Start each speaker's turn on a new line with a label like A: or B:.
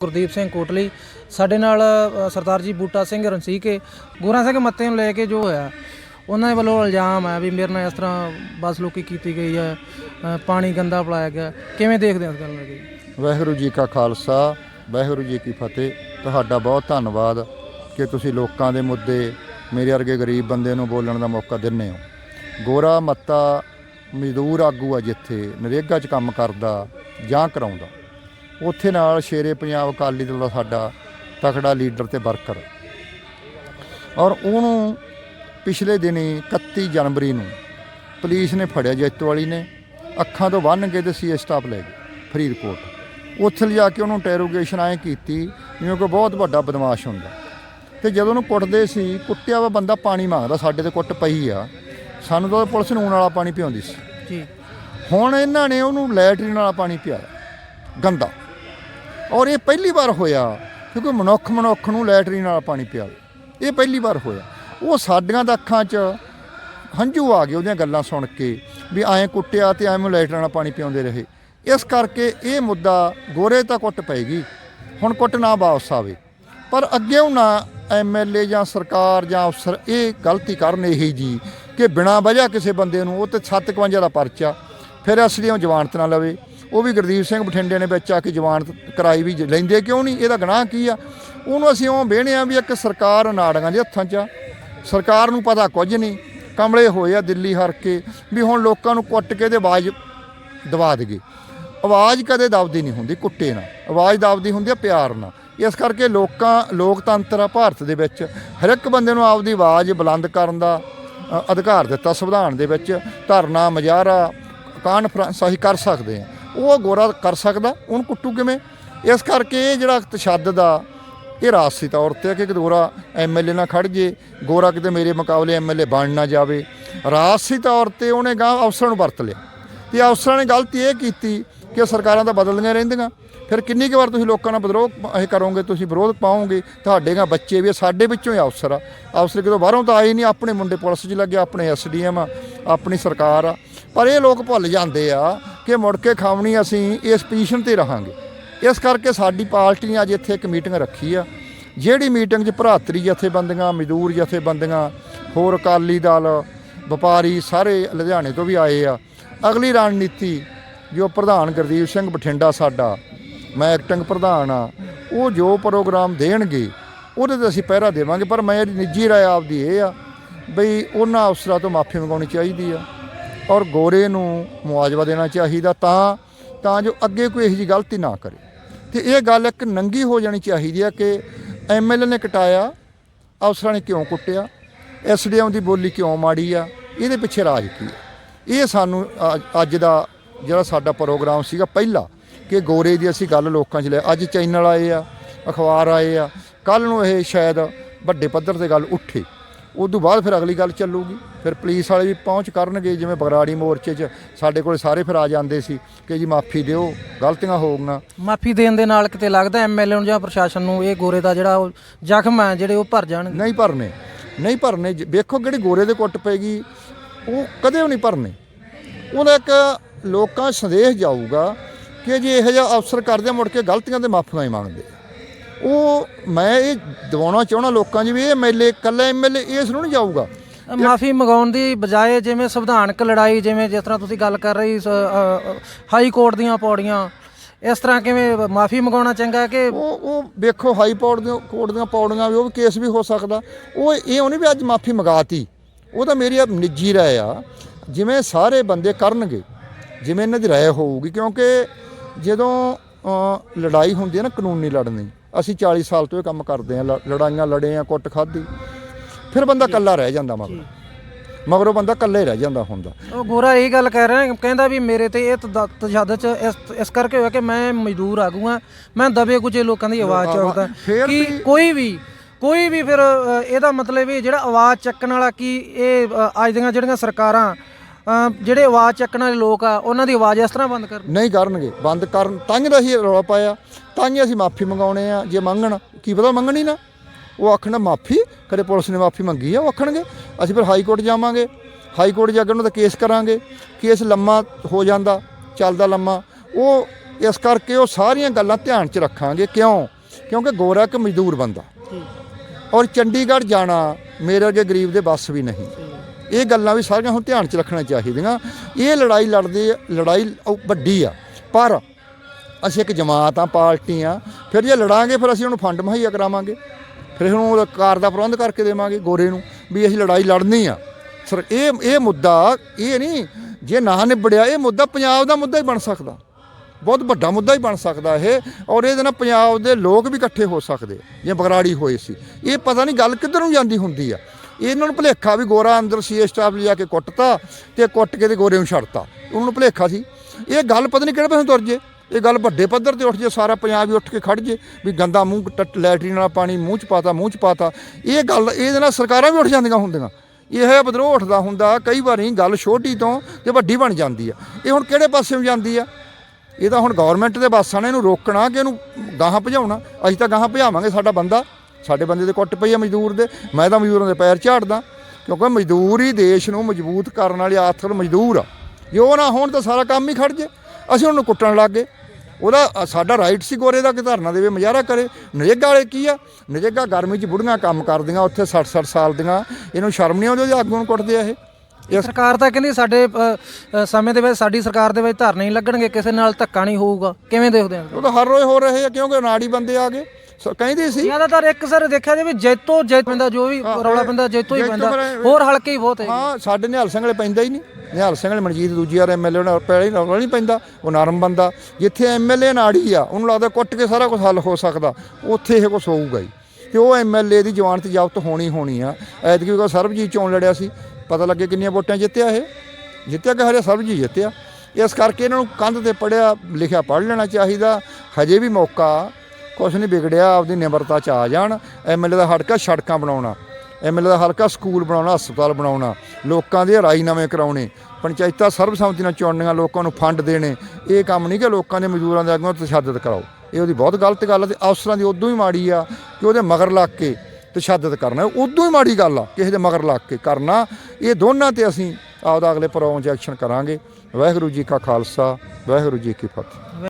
A: ਗੁਰਦੀਪ ਸਿੰਘ ਕੋਟਲੀ ਸਾਡੇ ਨਾਲ ਅ, ਸਰਦਾਰ ਜੀ ਬੂਟਾ ਸਿੰਘ ਰਣਸੀਕੇ ਗੋਰਾ ਸਿੰਘ ਮੱਤੇ ਨੂੰ ਲੈ ਕੇ ਜੋ ਹੋਇਆ ਉਹਨਾਂ ਦੇ ਵੱਲੋਂ ਇਲਜ਼ਾਮ ਹੈ ਵੀ ਮੇਰੇ ਨਾਲ ਇਸ ਤਰ੍ਹਾਂ ਬਸ ਲੋਕੀ ਕੀਤੀ ਗਈ ਹੈ ਅ, ਪਾਣੀ ਗੰਦਾ ਪਿਲਾਇਆ ਗਿਆ ਕਿਵੇਂ ਦੇਖਦੇ ਹੋ ਇਸ ਗੱਲ ਨੂੰ ਜੀ
B: ਵਾਹਿਗੁਰੂ ਜੀ ਕਾ ਖਾਲਸਾ ਵਾਹਿਗੁਰੂ ਜੀ ਕੀ ਫਤਿਹ। ਤੁਹਾਡਾ ਬਹੁਤ ਧੰਨਵਾਦ ਕਿ ਤੁਸੀਂ ਲੋਕਾਂ ਦੇ ਮੁੱਦੇ ਮੇਰੇ ਵਰਗੇ ਗਰੀਬ ਬੰਦੇ ਨੂੰ ਬੋਲਣ ਦਾ ਮੌਕਾ ਦਿੰਦੇ ਹੋ। ਗੋਰਾ ਮੱਤਾ ਮਜ਼ਦੂਰ ਆਗੂ ਆ ਜਿੱਥੇ ਨਰੇਗਾ 'ਚ ਕੰਮ ਕਰਦਾ ਜਾਂ ਕਰਾਉਂਦਾ। ਉੱਥੇ ਨਾਲ ਸ਼ੇਰੇ ਪੰਜਾਬ ਅਕਾਲੀ ਦਲ ਦਾ ਸਾਡਾ ਤਕੜਾ ਲੀਡਰ ਤੇ ਵਰਕਰ। ਔਰ ਉਹਨੂੰ ਪਿਛਲੇ ਦਿਨੀ 31 ਜਨਵਰੀ ਨੂੰ ਪੁਲਿਸ ਨੇ ਫੜਿਆ ਜੈਤੋ ਵਾਲੀ ਨੇ। ਅੱਖਾਂ ਤੋਂ ਬੰਨ੍ਹ ਕੇ ਤੇ ਸੀ ਸਟਾਫ ਲੈ ਗਏ ਫਰੀਦਕੋਟ। ਉੱਥੇ ਲਿਜਾ ਕੇ ਉਹਨੂੰ ਇੰਟਰੋਗੇਸ਼ਨ ਐ ਕੀਤੀ ਜਿਵੇਂ ਕੋਈ ਬਹੁਤ ਵੱਡਾ ਬਦਮਾਸ਼ ਹੁੰਦਾ। ਤੇ ਜਦੋਂ ਉਹਨੂੰ ਕੁੱਟਦੇ ਸੀ ਕੁੱਟਿਆ ਵਾ ਬੰਦਾ ਪਾਣੀ ਮੰਗਦਾ ਸਾਡੇ ਤੇ ਕੁੱਟ ਪਈ ਆ। ਸਾਨੂੰ ਤਾਂ ਪੁਲਿਸ ਨੂਣ ਵਾਲਾ ਪਾਣੀ ਪਿਆਉਂਦੀ ਸੀ।
A: ਜੀ।
B: ਹੁਣ ਇਹਨਾਂ ਨੇ ਉਹਨੂੰ ਲੈਟਰੀਨ ਵਾਲਾ ਪਾਣੀ ਪਿਆਇਆ ਗੰਦਾ। ਔਰ ਇਹ ਪਹਿਲੀ ਵਾਰ ਹੋਇਆ ਕਿਉਂਕਿ ਮਨੁੱਖ ਮਨੁੱਖ ਨੂੰ ਲੈਟਰੀ ਨਾਲ ਪਾਣੀ ਪਿਆਵੇ। ਇਹ ਪਹਿਲੀ ਵਾਰ ਹੋਇਆ। ਉਹ ਸਾਡੀਆਂ ਦਾ ਅੱਖਾਂ 'ਚ ਹੰਝੂ ਆ ਗਏ ਉਹਦੀਆਂ ਗੱਲਾਂ ਸੁਣ ਕੇ ਵੀ ਐਂ ਕੁੱਟਿਆ ਤੇ ਐਵੇਂ ਲੈਟਰੀਨ ਨਾਲ ਪਾਣੀ ਪਿਆਉਂਦੇ ਰਹੇ। ਇਸ ਕਰਕੇ ਇਹ ਮੁੱਦਾ ਗੋਰੇ ਤਾਂ ਕੁੱਟ ਪਏਗੀ ਹੁਣ ਕੁੱਟ ਨਾ ਵਾਪਸ ਆਵੇ। ਪਰ ਅੱਗੇ ਨਾ ਐਮਐਲਏ ਜਾਂ ਸਰਕਾਰ ਜਾਂ ਅਫਸਰ ਇਹ ਗਲਤੀ ਕਰਨ ਇਹੀ ਜੀ ਕਿ ਬਿਨਾਂ ਵਜ੍ਹਾ ਕਿਸੇ ਬੰਦੇ ਨੂੰ ਉਹ ਤੇ 751 ਦਾ ਪਰਚਾ ਫਿਰ ਅਸਲੀ ਉਹ ਜਵਾਨਤ ਨਾ ਲਵੇ। ਉਹ ਵੀ ਗੁਰਦੀਪ ਸਿੰਘ ਬਠਿੰਡੇ ਨੇ ਵਿੱਚ ਆ ਕੇ ਜਵਾਨ ਕਰਾਈ ਵੀ ਲੈਂਦੇ, ਕਿਉਂ ਨਹੀਂ? ਇਹਦਾ ਗੁਨਾਹ ਕੀ ਆ? ਉਹਨੂੰ ਅਸੀਂ ਉਹ ਵੇਹਣੇ ਆ ਵੀ ਇੱਕ ਸਰਕਾਰ ਨਾੜਾਂ ਦੇ ਹੱਥਾਂ 'ਚ ਆ। ਸਰਕਾਰ ਨੂੰ ਪਤਾ ਕੁਝ ਨਹੀਂ। ਕਮਲੇ ਹੋਏ ਆ ਦਿੱਲੀ ਹਰ ਕੇ ਵੀ ਹੁਣ ਲੋਕਾਂ ਨੂੰ ਕੁੱਟ ਕੇ ਤੇ ਆਵਾਜ਼ ਦਬਾ ਦਈਏ ਆਵਾਜ਼ ਕਦੇ ਦਬਦੀ ਨਹੀਂ ਹੁੰਦੀ ਕੁੱਟੇ ਨਾਲ। ਆਵਾਜ਼ ਦਬਦੀ ਹੁੰਦੀ ਆ ਪਿਆਰ ਨਾਲ। ਇਸ ਕਰਕੇ ਲੋਕਾਂ, ਲੋਕਤੰਤਰ ਆ ਭਾਰਤ ਦੇ ਵਿੱਚ ਹਰ ਇੱਕ ਬੰਦੇ ਨੂੰ ਆਪਦੀ ਆਵਾਜ਼ ਬੁਲੰਦ ਕਰਨ ਦਾ ਅਧਿਕਾਰ ਦਿੱਤਾ ਸੰਵਿਧਾਨ ਦੇ ਵਿੱਚ। ਧਰਨਾ, ਮੁਜ਼ਾਹਰਾ, ਕਾਨਫਰੰਸ ਅਸੀਂ ਕਰ ਸਕਦੇ ਹਾਂ ਉਹ ਗੋਰਾ ਕਰ ਸਕਦਾ ਉਹਨੂੰ ਕੁੱਟੂ ਕਿਵੇਂ? ਇਸ ਕਰਕੇ ਇਹ ਜਿਹੜਾ ਤਸ਼ੱਦਦ ਆ ਇਹ ਰਾਜਸੀ ਤੌਰ ਤੇ ਆ ਕਿ ਗੋਰਾ ਐਮਐਲਏ ਨਾਲ ਖੜ ਜੇ ਗੋਰਾ ਕਿਤੇ ਮੇਰੇ ਮੁਕਾਬਲੇ ਐਮਐਲਏ ਬਣ ਨਾ ਜਾਵੇ। ਰਾਜਸੀ ਤੌਰ ਤੇ ਉਹਨੇ ਗਾਂ ਅਫਸਰਾਂ ਨੂੰ ਵਰਤ ਲਿਆ। ਤੇ ਅਫਸਰਾਂ ਨੇ ਗਲਤੀ ਇਹ ਕੀਤੀ ਕਿ ਸਰਕਾਰਾਂ ਤਾਂ ਬਦਲਦੀਆਂ ਰਹਿੰਦੀਆਂ। ਫਿਰ ਕਿੰਨੀ ਕੁ ਵਾਰ ਤੁਸੀਂ ਲੋਕਾਂ ਨਾਲ ਵਿਦਰੋਹ ਇਹ ਕਰੋਗੇ ਤੁਸੀਂ ਵਿਰੋਧ ਪਾਓਗੇ ਤੁਹਾਡੇ ਗਾ ਬੱਚੇ ਵੀ ਆ, ਸਾਡੇ ਵਿੱਚੋਂ ਹੀ ਅਫਸਰ ਆ। ਅਫਸਰ ਕਿਤੋਂ ਬਾਹਰੋਂ ਤਾਂ ਆਏ ਨਹੀਂ ਆਪਣੇ ਮੁੰਡੇ ਪੁਲਿਸ 'ਚ ਲੱਗੇ ਆਪਣੇ ਐਸਡੀਐਮ ਆ ਆਪਣੀ ਸਰਕਾਰ ਆ। ਪਰ ਇਹ ਲੋਕ ਭੁੱਲ ਜਾਂਦੇ ਆ ਕਿ ਮੁੜ ਕੇ ਖਾਵਣੀ ਅਸੀਂ ਇਸ ਪੋਜੀਸ਼ਨ ਤੇ ਰਹਾਂਗੇ। ਇਸ ਕਰਕੇ ਸਾਡੀ ਪਾਰਟੀ ਨੇ ਅੱਜ ਇੱਥੇ ਇੱਕ ਮੀਟਿੰਗ ਰੱਖੀ ਆ। ਜਿਹੜੀ ਮੀਟਿੰਗ 'ਚ ਭਰਾਤਰੀ ਜਥੇਬੰਦੀਆਂ, ਮਜ਼ਦੂਰ ਜਥੇਬੰਦੀਆਂ, ਹੋਰ ਅਕਾਲੀ ਦਲ, ਵਪਾਰੀ ਸਾਰੇ ਲੁਧਿਆਣੇ ਤੋਂ ਵੀ ਆਏ ਆ। ਅਗਲੀ ਰਣਨੀਤੀ ਜੋ ਪ੍ਰਧਾਨ ਗੁਰਦੀਪ ਸਿੰਘ ਬਠਿੰਡਾ ਸਾਡਾ, ਮੈਂ ਐਕਟਿੰਗ ਪ੍ਰਧਾਨ ਆ, ਉਹ ਜੋ ਪ੍ਰੋਗਰਾਮ ਦੇਣਗੇ, ਉਹਦੇ ਤੇ ਅਸੀਂ ਪਹਿਰਾ ਦੇਵਾਂਗੇ। ਪਰ ਮੈਂ ਨਿੱਜੀ ਰਾਏ ਆਪਦੀ ਇਹ ਆ, ਬਈ ਉਹਨਾਂ ਅਫਸਰਾਂ ਤੋਂ ਮਾਫੀ ਮੰਗਾਉਣੀ ਚਾਹੀਦੀ ਆ। ਔਰ ਗੋਰੇ ਨੂੰ ਮੁਆਵਜ਼ਾ ਦੇਣਾ ਚਾਹੀਦਾ ਤਾਂ ਤਾਂ ਜੋ ਅੱਗੇ ਕੋਈ ਇਹੋ ਜਿਹੀ ਗਲਤੀ ਨਾ ਕਰੇ। ਤੇ ਇਹ ਗੱਲ ਇੱਕ ਨੰਗੀ ਹੋ ਜਾਣੀ ਚਾਹੀਦੀ ਆ ਕਿ ਐਮਐਲਏ ਨੇ ਕਟਾਇਆ, ਅਫਸਰਾਂ ਨੇ ਕਿਉਂ ਕੁੱਟਿਆ ਐਸਡੀਐਮ ਦੀ ਬੋਲੀ ਕਿਉਂ ਮਾੜੀ ਆ, ਇਹਦੇ ਪਿੱਛੇ ਰਾਜ ਕੀ ਆ? ਇਹ ਸਾਨੂੰ ਅ- ਅੱਜ ਦਾ ਜਿਹੜਾ ਸਾਡਾ ਪ੍ਰੋਗਰਾਮ ਸੀਗਾ ਪਹਿਲਾ ਕਿ ਗੋਰੇ ਦੀ ਅਸੀਂ ਗੱਲ ਲੋਕਾਂ 'ਚ ਲੈ, ਅੱਜ ਚੈਨਲ ਆਏ ਆ, ਅਖਬਾਰ ਆਏ ਆ ਕੱਲ ਨੂੰ ਇਹ ਸ਼ਾਇਦ ਵੱਡੇ ਪੱਧਰ ਤੇ ਗੱਲ ਉੱਠੇ। ਉਦੋਂ ਬਾਅਦ ਫਿਰ ਅਗਲੀ ਗੱਲ ਚੱਲੂਗੀ। ਫਿਰ ਪੁਲਿਸ ਵਾਲੇ ਵੀ ਪਹੁੰਚ ਕਰਨਗੇ ਜਿਵੇਂ ਬਗਰਾੜੀ ਮੋਰਚੇ 'ਚ ਸਾਡੇ ਕੋਲ ਸਾਰੇ ਫਿਰ ਆ ਜਾਂਦੇ ਸੀ ਕਿ ਜੀ ਮਾਫੀ ਦਿਓ ਗਲਤੀਆਂ ਹੋ ਗਈਆਂ।
A: ਮਾਫੀ ਦੇਣ ਦੇ ਨਾਲ ਕਿਤੇ ਲੱਗਦਾ ਐਮਐਲਏ ਨੂੰ ਜਾਂ ਪ੍ਰਸ਼ਾਸਨ ਨੂੰ ਇਹ ਗੋਰੇ ਦਾ ਜਿਹੜਾ ਉਹ ਜ਼ਖਮ ਹੈ ਜਿਹੜੇ ਉਹ ਭਰ ਜਾਣਗੇ?
B: ਨਹੀਂ ਭਰਨੇ ਨਹੀਂ ਭਰਨੇ। ਵੇਖੋ ਕਿਹੜੀ ਗੋਰੇ ਦੇ ਕੁੱਟ ਪੈਗੀ ਉਹ ਕਦੇ ਵੀ ਨਹੀਂ ਭਰਨੇ। ਉਹਦਾ ਇੱਕ ਲੋਕਾਂ ਸੰਦੇਸ਼ ਜਾਊਗਾ ਕਿ ਜੇ ਇਹੋ ਜਿਹਾ ਅਫਸਰ ਕਰਦੇ ਮੁੜ ਕੇ ਗਲਤੀਆਂ ਤੇ ਮਾਫੀਆਂ ਹੀ ਮੰਗਦੇ। ਉਹ ਮੈਂ ਇਹ ਦਿਵਾਉਣਾ ਚਾਹਣਾ ਲੋਕਾਂ 'ਚ ਵੀ ਇਹ ਐਮਐਲਏ ਇਕੱਲਾ ਐਮਐਲਏ ਇਸ ਨੂੰ ਨਹੀਂ ਜਾਊਗਾ।
A: ਮਾਫੀ ਮੰਗਾਉਣ ਦੀ ਬਜਾਏ ਜਿਵੇਂ ਸੰਵਿਧਾਨਕ ਲੜਾਈ ਜਿਵੇਂ ਜਿਸ ਤਰ੍ਹਾਂ ਤੁਸੀਂ ਗੱਲ ਕਰ ਰਹੀ ਹਾਈ ਕੋਰਟ ਦੀਆਂ ਪੌੜੀਆਂ ਇਸ ਤਰ੍ਹਾਂ ਕਿਵੇਂ ਮਾਫੀ ਮੰਗਾਉਣਾ ਚੰਗਾ ਕਿ
B: ਉਹ ਉਹ ਵੇਖੋ ਹਾਈ ਕੋਰਟ ਦੀਆਂ ਕੋਰਟ ਦੀਆਂ ਪੌੜੀਆਂ ਵੀ ਉਹ ਵੀ ਕੇਸ ਵੀ ਹੋ ਸਕਦਾ। ਉਹ ਇਹ ਉਹਨੇ ਵੀ ਅੱਜ ਮਾਫੀ ਮੰਗਾਤੀ। ਉਹ ਤਾਂ ਮੇਰੀ ਆਪ ਨਿੱਜੀ ਰਾਏ ਆ। ਜਿਵੇਂ ਸਾਰੇ ਬੰਦੇ ਕਰਨਗੇ ਜਿਵੇਂ ਇਹਨਾਂ ਦੀ ਰਾਏ ਹੋਊਗੀ ਕਿਉਂਕਿ ਜਦੋਂ ਲੜਾਈ ਹੁੰਦੀ ਹੈ ਨਾ ਕਾਨੂੰਨੀ ਲੜਨੀ ਅਸੀਂ 40 ਸਾਲ ਤੋਂ ਇਹ ਕੰਮ ਕਰਦੇ ਆ ਲੜਾਈਆਂ ਲੜੇ ਆ ਕੁੱਟ ਖਾਧੀ। ਫਿਰ ਬੰਦਾ ਇਕੱਲਾ ਰਹਿ ਜਾਂਦਾ ਮਗਰ। ਮਗਰੋਂ ਬੰਦਾ ਇਕੱਲੇ ਰਹਿ ਜਾਂਦਾ ਹੁੰਦਾ।
A: ਉਹ ਗੋਰਾ ਇਹ ਗੱਲ ਕਹਿ ਰਿਹਾ ਕਹਿੰਦਾ ਵੀ ਮੇਰੇ ਤੇ ਇਹ ਤਸ਼ੱਦਦ ਚ ਇਸ ਇਸ ਕਰਕੇ ਹੋਇਆ ਕਿ ਮੈਂ ਮਜ਼ਦੂਰ ਆਗੂ ਆ ਮੈਂ ਦਬੇ ਕੁਚੇ ਲੋਕਾਂ ਦੀ ਆਵਾਜ਼ ਚੁੱਕਦਾ। ਕਿ ਕੋਈ ਵੀ ਕੋਈ ਵੀ ਫਿਰ ਇਹਦਾ ਮਤਲਬ ਇਹ ਜਿਹੜਾ ਆਵਾਜ਼ ਚੱਕਣ ਵਾਲਾ ਕੀ ਇਹ ਅੱਜ ਦੀਆਂ ਜਿਹੜੀਆਂ ਸਰਕਾਰਾਂ ਜਿਹੜੇ ਆਵਾਜ਼ ਚੱਕਣ ਵਾਲੇ ਲੋਕ ਆ ਉਹਨਾਂ ਦੀ ਆਵਾਜ਼ ਇਸ ਤਰ੍ਹਾਂ ਬੰਦ ਕਰ
B: ਨਹੀਂ ਕਰਨਗੇ ਬੰਦ ਕਰਨ ਤਾਂ ਹੀ ਤਾਂ ਅਸੀਂ ਰੌਲਾ ਪਾਇਆ ਤਾਂ ਹੀ ਅਸੀਂ ਮਾਫੀ ਮੰਗਾਉਣੇ ਆ ਜੇ ਮੰਗਣ ਕੀ ਪਤਾ ਮੰਗਣੀ ਨਾ? ਉਹ ਆਖਣਾ ਮਾਫੀ ਕਦੇ ਪੁਲਿਸ ਨੇ ਮਾਫੀ ਮੰਗੀ ਆ ਉਹ ਆਖਣਗੇ ਅਸੀਂ ਫਿਰ ਹਾਈ ਕੋਰਟ ਜਾਵਾਂਗੇ ਹਾਈ ਕੋਰਟ ਜਾ ਕੇ ਉਹਨਾਂ ਦਾ ਕੇਸ ਕਰਾਂਗੇ ਕੇਸ ਲੰਮਾ ਹੋ ਜਾਂਦਾ ਚੱਲਦਾ ਲੰਮਾ ਉਹ ਇਸ ਕਰਕੇ ਉਹ ਸਾਰੀਆਂ ਗੱਲਾਂ ਧਿਆਨ 'ਚ ਰੱਖਾਂਗੇ ਕਿਉਂ? ਕਿਉਂਕਿ ਗੋਰਾ ਇੱਕ ਮਜ਼ਦੂਰ ਬੰਦਾ। ਔਰ ਚੰਡੀਗੜ੍ਹ ਜਾਣਾ ਮੇਰੇ ਵਰਗੇ ਗਰੀਬ ਦੇ ਬੱਸ ਵੀ ਨਹੀਂ। ਇਹ ਗੱਲਾਂ ਵੀ ਸਾਰੀਆਂ ਹੁਣ ਧਿਆਨ 'ਚ ਰੱਖਣਾ ਚਾਹੀਦੀਆਂ। ਇਹ ਲੜਾਈ ਲੜਦੇ ਲੜਾਈ ਉਹ ਵੱਡੀ ਆ। ਪਰ ਅਸੀਂ ਇੱਕ ਜਮਾਤ ਆ, ਪਾਰਟੀ ਆ। ਫਿਰ ਜੇ ਲੜਾਂਗੇ, ਫਿਰ ਅਸੀਂ ਉਹਨੂੰ ਫੰਡ ਮੁਹੱਈਆ ਕਰਾਵਾਂਗੇ। ਫਿਰ ਉਹਨੂੰ ਉਹਦਾ ਕਾਰ ਦਾ ਪ੍ਰਬੰਧ ਕਰਕੇ ਦੇਵਾਂਗੇ ਗੋਰੇ ਨੂੰ ਵੀ ਅਸੀਂ ਲੜਾਈ ਲੜਨੀ ਆ। ਸਰ, ਇਹ ਇਹ ਮੁੱਦਾ ਇਹ ਨਹੀਂ, ਜੇ ਨਾ ਨਿਬੜਿਆ, ਇਹ ਮੁੱਦਾ ਪੰਜਾਬ ਦਾ ਮੁੱਦਾ ਹੀ ਬਣ ਸਕਦਾ। ਬਹੁਤ ਵੱਡਾ ਮੁੱਦਾ ਹੀ ਬਣ ਸਕਦਾ ਇਹ, ਔਰ ਇਹਦੇ ਨਾਲ ਪੰਜਾਬ ਦੇ ਲੋਕ ਵੀ ਇਕੱਠੇ ਹੋ ਸਕਦੇ ਜੇ ਬਗਰਾੜੀ ਹੋਏ ਸੀ। ਇਹ ਪਤਾ ਨਹੀਂ ਗੱਲ ਕਿੱਧਰ ਨੂੰ ਜਾਂਦੀ ਹੁੰਦੀ ਆ। ਇਹਨਾਂ ਨੂੰ ਭੁਲੇਖਾ ਵੀ ਗੋਰਾ ਅੰਦਰ ਸੀ ਸਟਾਫ ਲਿਆ ਕੇ ਕੁੱਟਤਾ ਤੇ ਕੁੱਟ ਕੇ ਤੇ ਗੋਰੇ ਨੂੰ ਛੱਡਤਾ। ਉਹਨਾਂ ਨੂੰ ਭੁਲੇਖਾ ਸੀ। ਇਹ ਗੱਲ ਪਤਾ ਨਹੀਂ ਕਿਹੜੇ ਪਾਸੇ ਤੁਰ ਜੇ। ਇਹ ਗੱਲ ਵੱਡੇ ਪੱਧਰ ਤੇ ਉੱਠ ਜੇ, ਸਾਰਾ ਪੰਜਾਬ ਹੀ ਉੱਠ ਕੇ ਖੜ ਜੇ ਵੀ ਗੰਦਾ ਮੂੰਹ ਟੱਟ ਲੈਟਰੀਨ ਵਾਲਾ ਪਾਣੀ ਮੂੰਹ ਚ ਪਾਤਾ, ਮੂੰਹ ਚ ਪਾਤਾ। ਇਹ ਗੱਲ, ਇਹਦੇ ਨਾਲ ਸਰਕਾਰਾਂ ਵੀ ਉੱਠ ਜਾਂਦੀਆਂ ਹੁੰਦੀਆਂ। ਇਹ ਹੈ ਵਿਦਰੋਹ ਉੱਠਦਾ ਹੁੰਦਾ, ਕਈ ਵਾਰੀ ਗੱਲ ਛੋਟੀ ਤੋਂ ਤੇ ਵੱਡੀ ਬਣ ਜਾਂਦੀ ਆ। ਇਹ ਹੁਣ ਕਿਹੜੇ ਪਾਸੇ ਨੂੰ ਜਾਂਦੀ ਆ? ਇਹ ਤਾਂ ਹੁਣ ਗਵਰਨਮੈਂਟ ਦੇ ਬਾਸਾਂ ਨੇ ਇਹਨੂੰ ਰੋਕਣਾ ਕਿ ਇਹਨੂੰ ਗਾਹਾਂ ਭਜਾਉਣਾ। ਅਸੀਂ ਤਾਂ ਗਾਹਾਂ ਭਜਾਵਾਂਗੇ ਸਾਡਾ ਬੰਦਾ। ਸਾਡੇ ਬੰਦੇ ਦੇ ਕੁੱਟ ਪਈ ਆ ਮਜ਼ਦੂਰ ਦੇ ਮੈਂ ਤਾਂ ਮਜ਼ਦੂਰਾਂ ਦੇ ਪੈਰ ਝਾੜਦਾ ਕਿਉਂਕਿ ਮਜ਼ਦੂਰ ਹੀ ਦੇਸ਼ ਨੂੰ ਮਜ਼ਬੂਤ ਕਰਨ ਵਾਲੇ ਆਖਰ ਮਜ਼ਦੂਰ ਆ। ਜੇ ਉਹ ਨਾ ਹੋਣ ਤਾਂ ਸਾਰਾ ਕੰਮ ਹੀ ਖੜ ਜੇ। ਅਸੀਂ ਉਹਨੂੰ ਕੁੱਟਣ ਲੱਗ ਗਏ। ਉਹਦਾ ਸਾਡਾ ਰਾਈਟ ਸੀ ਗੋਰੇ ਦਾ ਕਿ ਧਰਨਾ ਦੇਵੇ ਮੁਜ਼ਾਹਰਾ ਕਰੇ। ਨਰੇਗਾ ਵਾਲੇ ਕੀ ਆ? ਨਰੇਗਾ ਗਰਮੀ 'ਚ ਬੁੜੀਆਂ ਕੰਮ ਕਰਦੀਆਂ ਉੱਥੇ 60 60 ਸਾਲ ਦੀਆਂ। ਇਹਨੂੰ ਸ਼ਰਮ ਨਹੀਂ ਆਉਂਦੀ ਉਹਦੇ ਆਗੂ ਨੂੰ ਕੁੱਟਦੇ ਆ ਇਹ? ਇਸ
A: ਸਰਕਾਰ ਤਾਂ ਕਹਿੰਦੀ ਸਾਡੇ ਸਮੇਂ ਦੇ ਵਿੱਚ ਸਾਡੀ ਸਰਕਾਰ ਦੇ ਵਿੱਚ ਧਰਨੇ ਨਹੀਂ ਲੱਗਣਗੇ ਕਿਸੇ ਨਾਲ ਧੱਕਾ ਨਹੀਂ ਹੋਊਗਾ। ਕਿਵੇਂ ਦੇਖਦੇ ਹੋ
B: ਉਹ ਤਾਂ ਹਰ ਰੋਜ਼ ਹੋ ਰਹੇ ਆ ਕਿਉਂਕਿ ਨਾੜੀ ਬੰਦੇ ਆ ਗਏ। ਸ- ਕਹਿੰਦੇ ਸੀ
A: ਜ਼ਿਆਦਾਤਰ ਇੱਕ ਸਰ ਦੇਖਿਆ ਜਾਵੇ ਜੈਤੋ ਜੈਤ ਪੈਂਦਾ ਜੋ ਵੀ ਰੌਲਾ ਪੈਂਦਾ ਜੈਤੋ ਹੀ ਪੈਂਦਾ। ਹੋਰ ਹਲਕੇ ਹੀ ਬਹੁਤ ਹੈ
B: ਹਾਂ ਸਾਡੇ ਨਿਹਾਲ ਸਿੰਘ ਵਾਲੇ ਪੈਂਦਾ ਹੀ ਨਹੀਂ। ਨਿਹਾਲ ਸਿੰਘ ਵਾਲੇ ਮਨਜੀਤ ਦੂਜੀ ਵਾਰ ਐਮਐਲਏ ਨਾਲ ਪਹਿਲਾਂ ਹੀ ਨਾਲ ਨਹੀਂ ਪੈਂਦਾ ਉਹ ਨਰਮ ਬੰਦਾ। ਜਿੱਥੇ ਐਮਐਲਏ ਨਾੜੀ ਆ ਉਹਨੂੰ ਲੱਗਦਾ ਕੁੱਟ ਕੇ ਸਾਰਾ ਕੁਝ ਹੱਲ ਹੋ ਸਕਦਾ। ਉੱਥੇ ਇਹ ਕੁਝ ਹੋਊਗਾ ਹੀ। ਤੇ ਉਹ ਐਮਐਲਏ ਦੀ ਜ਼ਮਾਨਤ ਜ਼ਬਤ ਹੋਣੀ ਹੋਣੀ ਆ। ਐਤਕੀ ਕੋ ਸਰਬਜੀਤ ਚੋਣ ਲੜਿਆ ਸੀ ਪਤਾ ਲੱਗੇ ਕਿੰਨੀਆਂ ਵੋਟਾਂ ਜਿੱਤਿਆ ਇਹ। ਜਿੱਤਿਆ ਕਿ ਹਰੇ ਸਰਬਜੀਤ ਜਿੱਤਿਆ। ਇਸ ਕਰਕੇ ਇਹਨਾਂ ਨੂੰ ਕੰਧ ਤੇ ਪੜਿਆ ਲਿਖਿਆ ਪੜ੍ਹ ਲੈਣਾ ਚਾਹੀਦਾ। ਹਜੇ ਵੀ ਮੌਕਾ ਕੁਛ ਨਹੀਂ ਵਿਗੜਿਆ, ਆਪਦੀ ਨਿਮਰਤਾ ਚ ਆ ਜਾਣ। ਐਮਐਲਏ ਦਾ ਹਲਕਾ ਸੜਕਾਂ ਬਣਾਉਣਾ ਐਮਐਲਏ ਦਾ ਹਲਕਾ ਸਕੂਲ ਬਣਾਉਣਾ, ਹਸਪਤਾਲ ਬਣਾਉਣਾ, ਲੋਕਾਂ ਦੇ ਰਾਈ ਨਵੇਂ ਕਰਾਉਣੇ, ਪੰਚਾਇਤਾਂ ਸਰਬਸੰਮਤੀ ਨਾਲ ਚੁਣਨੀਆਂ, ਲੋਕਾਂ ਨੂੰ ਫੰਡ ਦੇਣੇ, ਇਹ ਕੰਮ ਨਹੀਂ ਕਿ ਲੋਕਾਂ ਦੇ ਮਜ਼ਦੂਰਾਂ ਦੇ ਅੱਗੋਂ ਤਸ਼ੱਦਦ ਕਰਾਓ। ਇਹ ਉਹਦੀ ਬਹੁਤ ਗਲਤ ਗੱਲ ਹੈ ਤੇ ਅਫਸਰਾਂ ਦੀ ਉਦੋਂ ਹੀ ਮਾੜੀ ਆ ਕਿ ਉਹਦੇ ਮਗਰ ਲੱਗ ਕੇ ਤਸ਼ੱਦਦ ਕਰਨਾ। ਉਦੋਂ ਹੀ ਮਾੜੀ ਗੱਲ ਆ, ਕਿਸੇ ਦੇ ਮਗਰ ਲੱਗ ਕੇ ਕਰਨਾ। ਇਹ ਦੋਨਾਂ ਤੇ ਅਸੀਂ ਆਪਦਾ ਅਗਲੇ ਪ੍ਰੋਜੈਕਸ਼ਨ ਕਰਾਂਗੇ। ਵਾਹਿਗੁਰੂ ਜੀ ਕਾ ਖਾਲਸਾ, ਵਾਹਿਗੁਰੂ ਜੀ ਕੀ ਫਤਿਹ।